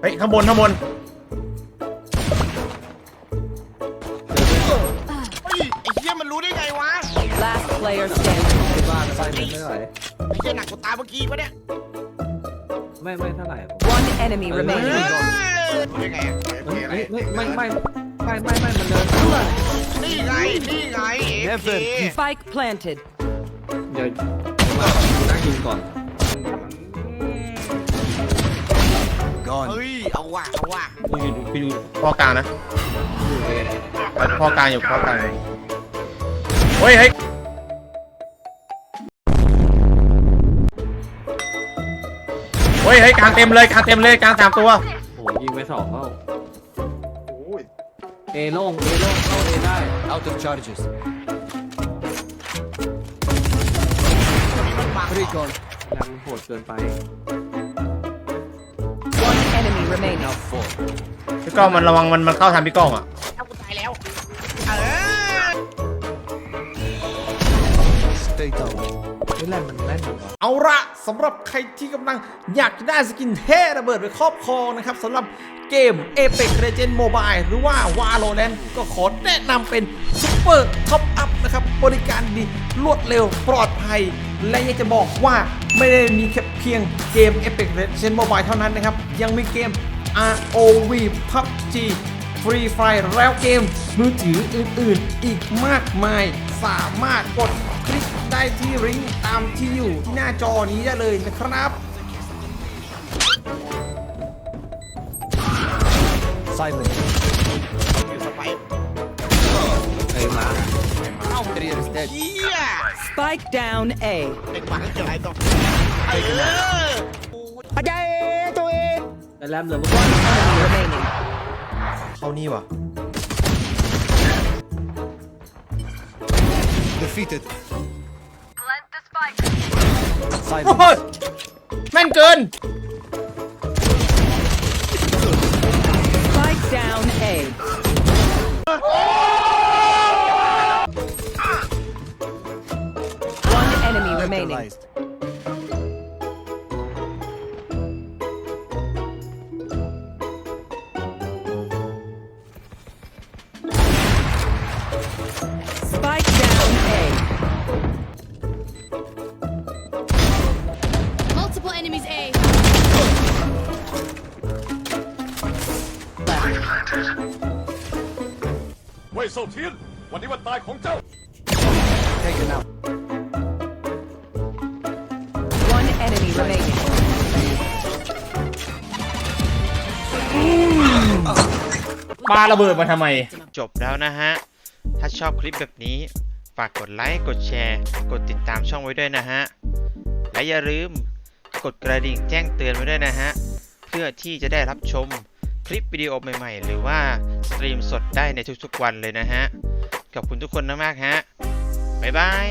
เฮ้ยข้างบนข้างบนเฮ้ยไอ้เหี้ยมันรู้ได้ไงวะ Last player standing. บ้านไฟมันไม่ไหวไอ้เหี้ยหนักกว่าตาเมื่อกี้ปะเนี่ยไม่ไม่เท่าไหร่ผม One enemy เฮ้ย remaining. รู้ได้ไงอะเฮ้ยเอฟไม่เคไม่ไม่ไม่ไม่ไม่ไม่มันเดินนี่ไงนี่ไงเอฟเค Spike planted. เดี๋ยวนั่งยิงก่อน เฮ้ย เอาว่ะ เอาว่ะกูอยู่กูอยู่พ่อกลางนะอยู่เองพ่อกลางอยู่พ่อกลางอยู่เฮ้ยเฮ้ยเฮ้ยเฮ้ยกลางเต็มเลยกลางเต็มเลยกลางสามตัวโอ้โหยิงไปสองเข้าเอโล่งเอโล่งเข้าเอได้ Out of charges. มันบัง Recon. แรงมันโหดเกินไป One enemy remaining. Four. พี่ก้องมันระวังมันมันเข้าทางพี่ก้องอะเอากูตายแล้ว เออ Stay down. นี่แรงมันแน่นอยู่วะเอาละสำหรับใครที่กำลังอยากจะได้สกินเท่ระเบิดไปครอบครองนะครับสำหรับเกม Apex Legends Mobile หรือว่า Valorant ก็ขอแนะนำเป็น Super Top Up นะครับบริการดีรวดเร็วปลอดภัย และอยากจะบอกว่าไม่ได้มีแค่เพียงเกม Apex Legends Mobile เท่านั้นนะครับ ยังมีเกม ROV PUBG Free Fire แล้วเกมมือถืออื่นๆ อีกมากมาย สามารถกดคลิกได้ที่ลิงก์ตามที่อยู่ที่หน้าจอนี้ได้เลยนะครับ Silent. อยู่สไปร์เอมาเอ้า Barrier is dead. เหี้ย Spike down A. เด็กบังเกี่ยวอะไรต่อเอออาจารย์ตัวเองแต่แรมเหลือมัน Enemy remaining. เข้านี่วะ Defeated. โอ้ Silent. ยแม่นเกิน เว่ยเซาเทียน วันนี้วันตายของเจ้า Taken out. One enemy remaining. ปาระเบิดมาทำไม จบแล้วนะฮะ ถ้าชอบคลิปแบบนี้ ฝากกดไลค์ กดแชร์ กดติดตามช่องไว้ด้วยนะฮะ และอย่าลืม กดกระดิ่งแจ้งเตือนไว้ด้วยนะฮะ เพื่อที่จะได้รับชม คลิปวิดีโอใหม่ๆ หรือว่าสตรีมสดได้ในทุกๆวันเลยนะฮะ ขอบคุณทุกคนมากๆฮะ บ๊ายบาย